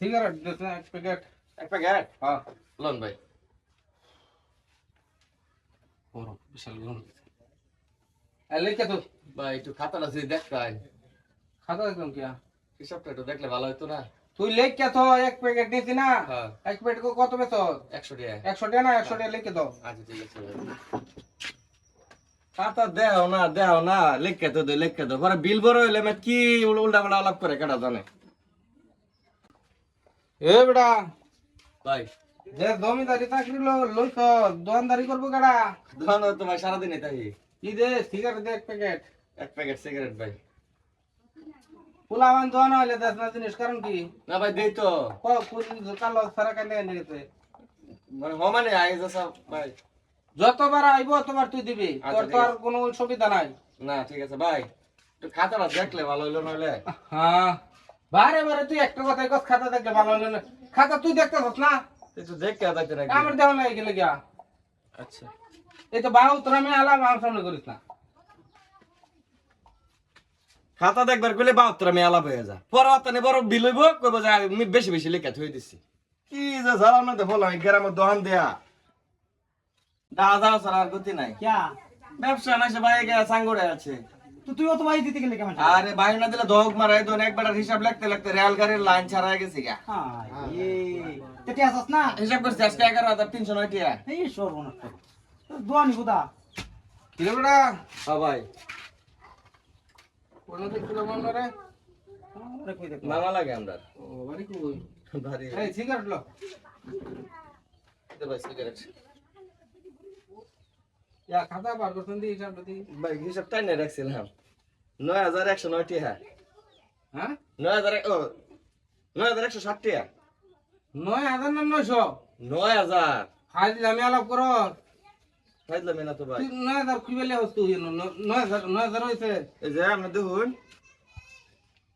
Cigarette this না এক packet এক প্যাকেট হ্যাঁ লন ভাই বিশাল গরম তো ভাই একটু খাতা দেখলাম কি হিসাবটা একটু দেখলে ভালো হতো না তুই লেখা তো এক প্যাকেট দিছি না এক প্যাকেট কত পেছ একশো টাকা একশো টাকা না একশো টাকা লিখে দাও আচ্ছা ঠিক আছে খাতা দেও না দেও না, লিখে তো দে, লিখে তো পরে বিল বড় হইলে কি উল্টা পাল্টা আলাপ করে কেটা জানে? এ বেটা। ভাই। যে জমিদারি চাকরি লইছ দোকানদারি করব কাড়া? ধন তো ভাই সারাদিন তাই। কি দে সিগারেট দে এক প্যাকেট এক প্যাকেট সিগারেট ভাই। পোলাবান দোকান হইলে দেশ না জিনিস কারণ কি? না ভাই দেই তো। ক কুড়ি কালো সারা কালে এনে গেছে মানে হমানে আই যাসা ভাই। যতবার আইব ততবার তুই দিবি। আচ্ছা, তোর তো আর। কোনো সুবিধা নাই। না ঠিক আছে ভাই। একটু খাতাটা দেখলে ভালো হইল নইলে। হ্যাঁ। বারে বারে তুই একটা কথাই কস খাতা দেখলে ভালো হলো না। খাতা তুই দেখতেছস না? একটু দেখে দেখতে নাকি আমার দেওয়া নাই গেলে গিয়া। আচ্ছা। এই তো বাহু তোর আমি আলাম আমার সামনে করিস না। খাতা দেখবার গেলে বাহাত্তর আমি আলাপ হয়ে যা। পরে অতনে বড় বিল হইব কইব যে আমি বেশি বেশি লেখা থই দিছি। কি যে ঝালাম না বলো আমি গ্রামের দোকান দেয়া। দাও দাও গতি নাই। क्या ব্যবসা না সে ভাই গিয়ে সাঙ্গড়ে আছে। তো তুই অত মাই দিতে গেলে কেমন আরে বাইরে না দিলে দহক মারাই দোন একবার হিসাব লাগতে লাগতে রেল গাড়ির লাইন ছাড়া গেছে গা। তে টিয়া আছস না? হিসাব করছিস আজকে 11300 নয় টিয়া। এই সর্বনাশ দোয়ানি হ্যাঁ ভারী সিগারেট। খাতা বার করছেন দি হিসাব দি। ভাই হিসাব টাই হ্যাঁ। হ্যাঁ। হ্যাঁ? না রাখছিলাম 9109 টাকা হ্যাঁ। 9000 ও 9160 টাকা 9000 না 900 9000 ফাইজলামি আলাপ করো। ফাইজলামি না তো ভাই। 9000 কি বলে হস তুই 9000 9000 হইছে। এই যে আপনি দেখুন।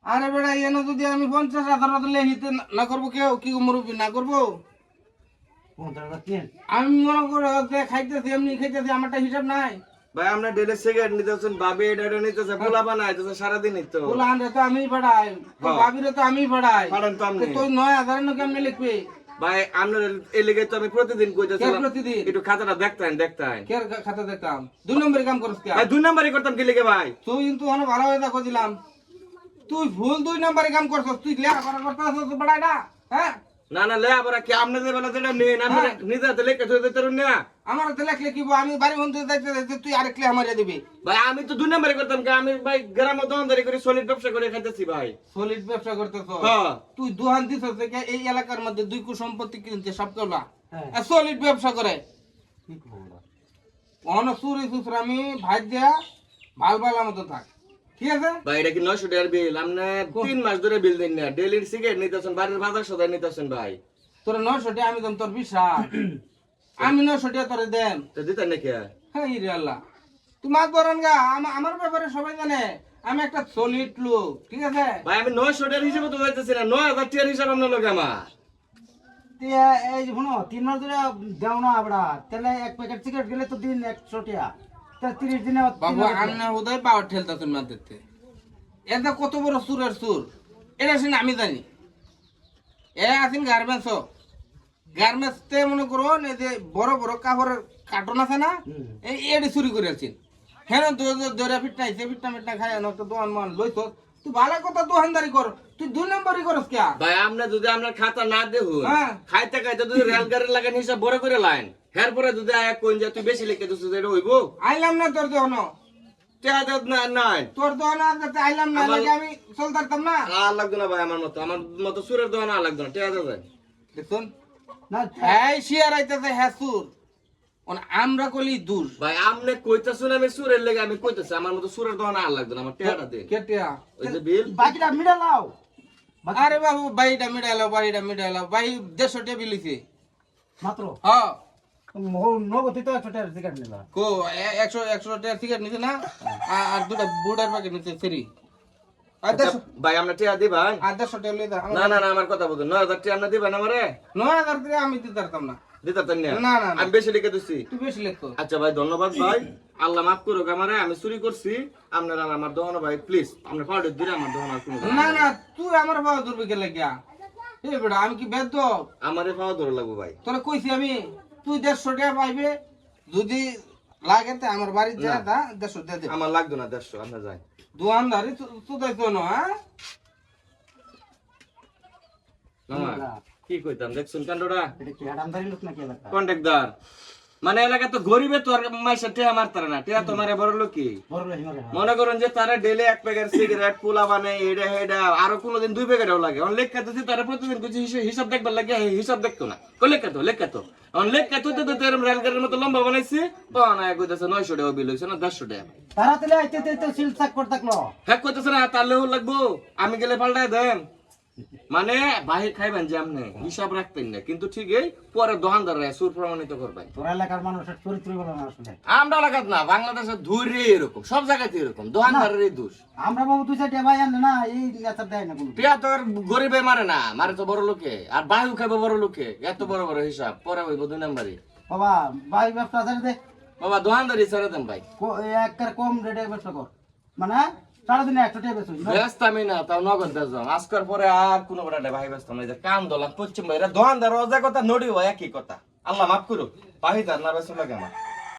আরে বেড়া এনে যদি আমি পঞ্চাশ হাজার লেহিতে না করব কেউ কি মুরব্বী না করব? আমি মনে করো খাইতেছি এমনি খাইতেছি আমারটা হিসাব নাই। ভাই আপনার ডেলি সিগারেট নিতেছেন বাবি এটা নিতেছে পোলা বানাইতেছে সারাদিনই তো। বলে আনরে তো আমি পাঠাই তো হ্যাঁ। তো আমি পাঠাই পারেন তো আপনি। তুই নয় হাজার না কেমনে লিখবি? ভাই এই লেগে তো আমি প্রতিদিন কইতেছিলাম প্রতিদিন? একটু খাতাটা দেখতেন দেখতেন। কে খাতা দেখতাম? দুই নম্বরে কাম করিস কে? ভাই দুই নাম্বারই করতাম কি লেগে ভাই? তুই কিন্তু অনেক ভালো হয়ে দেখো দিলাম। তুই ভুল দুই নম্বরে কাম করছস তুই লেখা করা করতে আসছ বড়াইটা হ্যাঁ? না না লে কি না হ্যাঁ। নিজে লেখা না। আমার আমি বাড়ি তুই মারিয়া দিবি। ভাই আমি তো করতাম আমি ভাই গ্রামে করে সলিড ব্যবসা করে ভাই। ব্যবসা হ্যাঁ। তুই এই এলাকার মধ্যে দুই কু সম্পত্তি সব হ্যাঁ। ব্যবসা করে। দিয়া ভালো ভালো থাক। ঠিক আছে? ভাই এটা কি নয়শো টাকার বিল? আপনি তিন মাস ধরে বিল দিন না। ডেলির সিগারেট নিতেছেন বাড়ির বাজার সদাই নিতেছেন ভাই। তোর নয়শো টাকা আমি দাম তোর আমি নয়শো টাকা তোরে দেন তো দিতেন নাকি? হ্যাঁ ইরে আল্লাহ। তুই মাছ গা আমার ব্যাপারে সবাই জানে। আমি একটা সলিড লোক ঠিক আছে? ভাই আমি নয়শো টাকার হিসেবে তো যাইতেছি না নয় হাজার টাকার হিসাব আপনার লোক আমার। এই শুনো তিন মাস ধরে দাও না আমরা তাহলে এক প্যাকেট সিগারেট গেলে তো দিন একশো টাকা। তাহলে তিরিশ দিনে তিন বাবু আন্না হুদায় পাওয়ার এটা কত বড় সুরের সুর। এটা শুনে আমি জানি। এ আছেন গার্মেন্টস গার্মেন্টস তে মনে এই যে বড় বড় কাপড়ের কার্টন আছে না। এই এডি চুরি করে আছেন। হ্যাঁ দৌড়া ফিটনা হয়েছে ফিটনা ফিটনা খাই তো দোকান মান লইছ তুই ভালো কথা দোকানদারি কর তুই দুই নম্বরই করস কে? ভাই আপনি যদি আপনার খাতা না দেখুন হ্যাঁ। খাইতে খাইতে যদি রেল গাড়ির লাগান হিসাব বড় করে লাইন এর পরে যদি আয়া কোন যে তুই বেশি লিখে দিছিস এটা হইব? আইলাম না তোর দোকান টাকা দেত না নাই। তোর আনতে আইলাম না আমার- লাগে আমি চলতাম না। আর লাগতো না ভাই আমার মতো। আমার মতো সুরের দোকান আর লাগতো না টাকা দেয় দেখুন। না হ্যাঁ শিয়ার আইতেছে হ্যাঁ সুর। আমরা কলি দূর। ভাই আপনি কইতাছেন আমি সুরের লেগে আমি কইতাছি আমার মতো সুরের দোকান আর লাগতো না আমার টাকাটা দে। কেটিয়া ওই যে বিল। বাকিটা মিডা লাও আরে বাবু বাড়িটা মিটাইলো বাড়িটা মিটাইলো বাড়ি দেড়শো টেবিল বিলিছে মাত্র? হ্যাঁ নগতি তো একশো টাকার সিগারেট নিলাম কো এ- একশো একশো টাকা সিগারেট নিছে না? আ- আর দুটা বুড়ার প্যাকেট নিছে ফ্রি। আর দেড়শো ভাই দেড়শো আমারে নয় হাজার টাকা আমি দিতে পারতাম না। দিতাতেন না না, না, না। আমি বেশি লিখে দিছি। তুই বেশি লেখতো আচ্ছা ভাই ধন্যবাদ ভাই। আল্লাহ মাফ করুক আমারে আমি চুরি করছি। আপনারা আমার দোকানে ভাই প্লিজ আপনার পাউডার দিলে আমার দোকান আর কোনো না না তুই আমার বাবা দুর্ভিক্ষে লেগিয়া? এ বেটা আমি কি বেদ আমারে পাওয়া ধরে লাগবো ভাই। তোরা কইছি আমি তুই দেড়শো টাকা পাইবে যদি লাগে তে আমার বাড়ির যা দা দেড়শো দিয়ে আমার লাগতো না দেড়শো আমরা যাই। দোয়ানদারি তুই তো না হ্যাঁ? মামা কি কইতাম? দেখছুন কি মানে এলাকা তো গরিবে তো মাইসা মারতারে না। তোমারে বড় লোক হিমারে মনে করুন যে তারা ডেলি এক প্যাকেট সিগারেট পোলা বানে হেডা আরও কোনোদিন দুই প্যাকেটও লাগে। অন লেখা তারা প্রতিদিন কিছু হিসাব দেখবার লাগে হিসাব দেখতো না। কো লেখা তো লেখা তো। অন লেখা তো তো এরম রেলগাড়ির মতো লম্বা বানাইছে। পাওয়া না কইতাছে নয়শো টাকা বিল হইছে না দেড়শো টাকা তারা আইতে তো সিল চাক করে থাকল হ্যাঁ কইতাছে না তাহলেও লাগবো। আমি গেলে পাল্টাই দেন। মানে বাহির খাইবেন যে আপনি হিসাব রাখতেন না। কিন্তু ঠিক এই পরে দোকানদার সুর প্রমাণিত করবেন। তোরা এলাকার মানুষের চরিত্র আমরা লাগাত না বাংলাদেশের ধৈর্য এরকম সব জায়গাতে এরকম দোকানদারের এই দোষ। আমরা বাবু চারটা ভাই আনে না এই নেচার দেয় না কোনো টিয়া গরিবে মারে না মারে তো বড় লোকে। আর বায়ু খাবে বড় লোকে এত বড় বড় হিসাব পরে হইব দুই নাম্বারই। বাবা ভাই ব্যবসা আছে দে। বাবা দোকানদারি ছেড়ে দেন ভাই। কো- এই একটা কম রেটে ব্যবসা কর। মানে সারাদিনে বেচুন ব্যস্ত আমি না, তাও নগদ আজকের পরে আর ভাই ব্যস্ত কান পশ্চিম কথা একই কথা। আল্লাহ মাফ করুক না বেসন লাগে আমার